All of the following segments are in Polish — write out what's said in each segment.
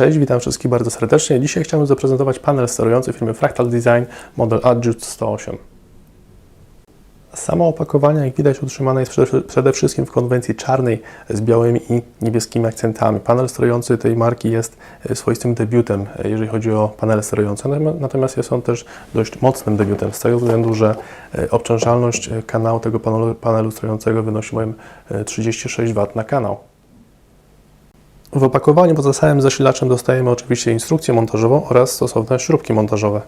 Cześć, witam wszystkich bardzo serdecznie. Dzisiaj chciałbym zaprezentować panel sterujący firmy Fractal Design model Adjust 108. Samo opakowanie, jak widać, utrzymane jest przede- wszystkim w konwencji czarnej z białymi i niebieskimi akcentami. Panel sterujący tej marki jest e, swoistym debiutem, e, jeżeli chodzi o panele sterujące, Natom- natomiast jest on też dość mocnym debiutem, z tego względu, że e, obciążalność kanału tego panelu, panelu sterującego wynosi bowiem e, 36 W na kanał. W opakowaniu poza samym zasilaczem dostajemy oczywiście instrukcję montażową oraz stosowne śrubki montażowe.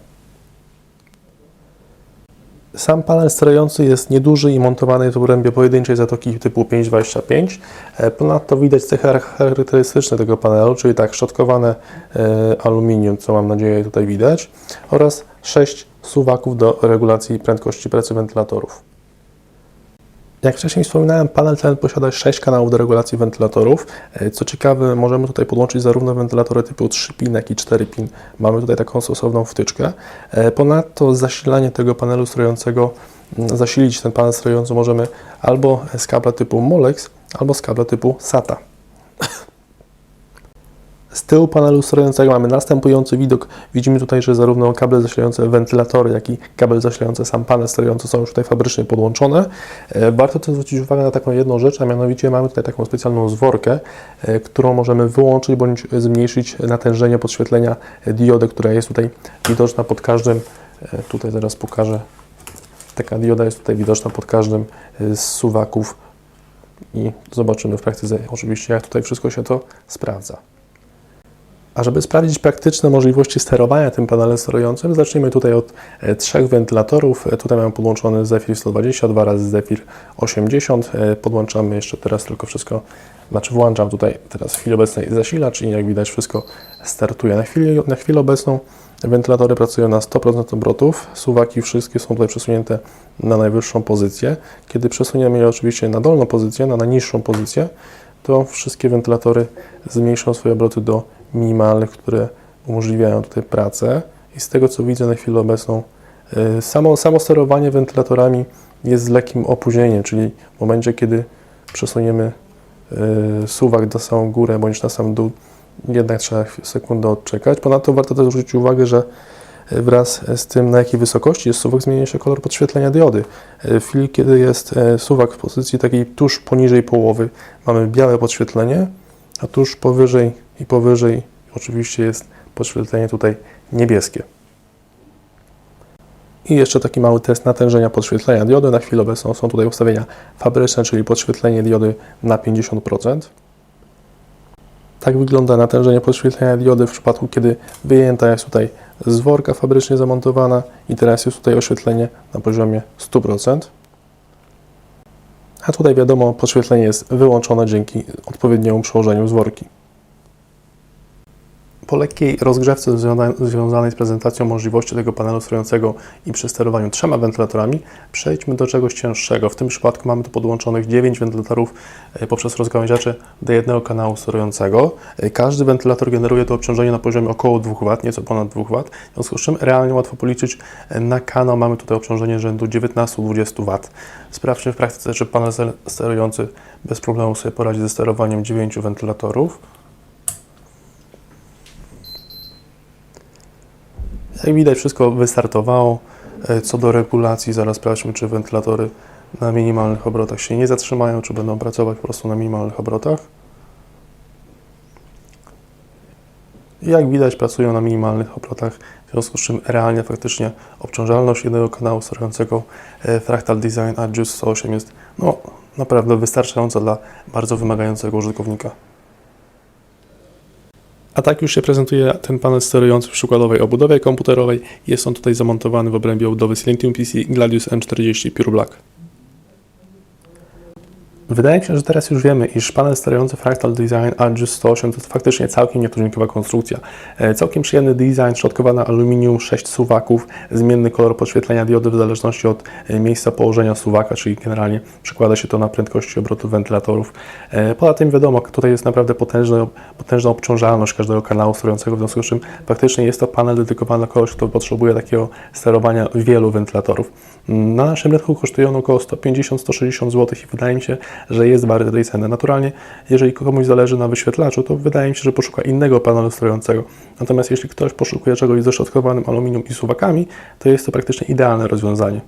Sam panel sterujący jest nieduży i montowany w obrębie pojedynczej zatoki typu 525. E, Ponadto widać cechy charakterystyczne tego panelu, czyli tak szczotkowane e, aluminium, co mam nadzieję tutaj widać, oraz 6 suwaków do regulacji prędkości pracy wentylatorów. Jak wcześniej wspominałem, panel ten posiada 6 kanałów do regulacji wentylatorów. E, Co ciekawe, możemy tutaj podłączyć zarówno wentylatory typu 3-pin, jak i 4-pin. Mamy tutaj taką stosowną wtyczkę. E, Ponadto zasilanie tego panelu sterującego, zasilić ten panel sterujący możemy albo z kabla typu Molex, albo z kabla typu SATA. Z tyłu panelu sterującego mamy następujący widok. Widzimy tutaj, że zarówno kable zasilające wentylatory, jak i kabel zasilający sam panel sterujący są już tutaj fabrycznie podłączone. E, Warto też zwrócić uwagę na taką jedną rzecz, a mianowicie mamy tutaj taką specjalną zworkę, e, którą możemy wyłączyć bądź zmniejszyć natężenie podświetlenia diody, która jest tutaj widoczna pod każdym, e, tutaj zaraz pokażę, taka dioda jest tutaj widoczna pod każdym z suwaków i zobaczymy w praktyce oczywiście, jak tutaj wszystko się to sprawdza. A żeby sprawdzić praktyczne możliwości sterowania tym panelem sterującym, zacznijmy tutaj od e, trzech wentylatorów. E, Tutaj mamy podłączony Zephyr 120, dwa razy Zephyr 80. E, Podłączamy jeszcze teraz tylko wszystko, znaczy włączam tutaj teraz w chwili obecnej zasilacz i jak widać wszystko startuje. Na, chwili, na chwilę obecną wentylatory pracują na 100% obrotów, suwaki wszystkie są tutaj przesunięte na najwyższą pozycję. Kiedy przesuniemy je oczywiście na dolną pozycję, na najniższą pozycję, to wszystkie wentylatory zmniejszą swoje obroty do minimalnych, które umożliwiają tutaj pracę. I z tego co widzę na chwilę obecną, y, samo, samo sterowanie wentylatorami jest z lekkim opóźnieniem, czyli w momencie, kiedy przesuniemy y, suwak na samą górę bądź na sam dół, jednak trzeba sekundę odczekać. Ponadto warto też zwrócić uwagę, że y, wraz z tym, na jakiej wysokości jest suwak, zmienia się kolor podświetlenia diody. W chwili, kiedy jest suwak w pozycji takiej tuż poniżej połowy, mamy białe podświetlenie, a tuż powyżej i powyżej oczywiście jest podświetlenie tutaj niebieskie. I jeszcze taki mały test natężenia podświetlenia diody. Na chwilę obecną są tutaj ustawienia fabryczne, czyli podświetlenie diody na 50%. Tak wygląda natężenie podświetlenia diody w przypadku, kiedy wyjęta jest tutaj z worka fabrycznie zamontowana i teraz jest tutaj oświetlenie na poziomie 100%. A tutaj wiadomo, podświetlenie jest wyłączone dzięki odpowiedniemu przełożeniu z worki. Po lekkiej rozgrzewce związa- związanej z prezentacją możliwości tego panelu sterującego i przy sterowaniu trzema wentylatorami, przejdźmy do czegoś cięższego. W tym przypadku mamy tu podłączonych 9 wentylatorów e, poprzez rozgałęziacze do jednego kanału sterującego. E, Każdy wentylator generuje to obciążenie na poziomie około 2 W, nieco ponad 2 W, w związku z czym realnie łatwo policzyć e, na kanał mamy tutaj obciążenie rzędu 19-20 W. Sprawdźmy w praktyce, czy panel ster- sterujący bez problemu sobie poradzi ze sterowaniem 9 wentylatorów. Jak widać, wszystko wystartowało. E, Co do regulacji, zaraz sprawdźmy, czy wentylatory na minimalnych obrotach się nie zatrzymają, czy będą pracować po prostu na minimalnych obrotach. Jak widać, pracują na minimalnych obrotach, w związku z czym realnie faktycznie obciążalność jednego kanału sterującego e, Fractal Design Adjust 108 jest no, naprawdę wystarczająca dla bardzo wymagającego użytkownika. A tak już się prezentuje ten panel sterujący w przykładowej obudowie komputerowej. Jest on tutaj zamontowany w obrębie obudowy Silentium PC Gladius N40 Pure Black. Wydaje mi się, że teraz już wiemy, iż panel sterujący Fractal Design Adjust 108 to faktycznie całkiem nietuzinkowa konstrukcja. E, Całkiem przyjemny design, szczotkowane aluminium, 6 suwaków, zmienny kolor podświetlenia diody w zależności od e, miejsca położenia suwaka, czyli generalnie przekłada się to na prędkości obrotu wentylatorów. E, Poza tym wiadomo, tutaj jest naprawdę potężna, potężna obciążalność każdego kanału sterującego, w związku z czym faktycznie jest to panel dedykowany dla kogoś, kto potrzebuje takiego sterowania wielu wentylatorów. Mm, Na naszym rynku kosztuje on około 150-160 zł i wydaje mi się, że jest wart tej ceny. Naturalnie, jeżeli komuś zależy na wyświetlaczu, to wydaje mi się, że poszuka innego panelu sterującego. Natomiast jeśli ktoś poszukuje czegoś ze środkowanym aluminium i suwakami, to jest to praktycznie idealne rozwiązanie.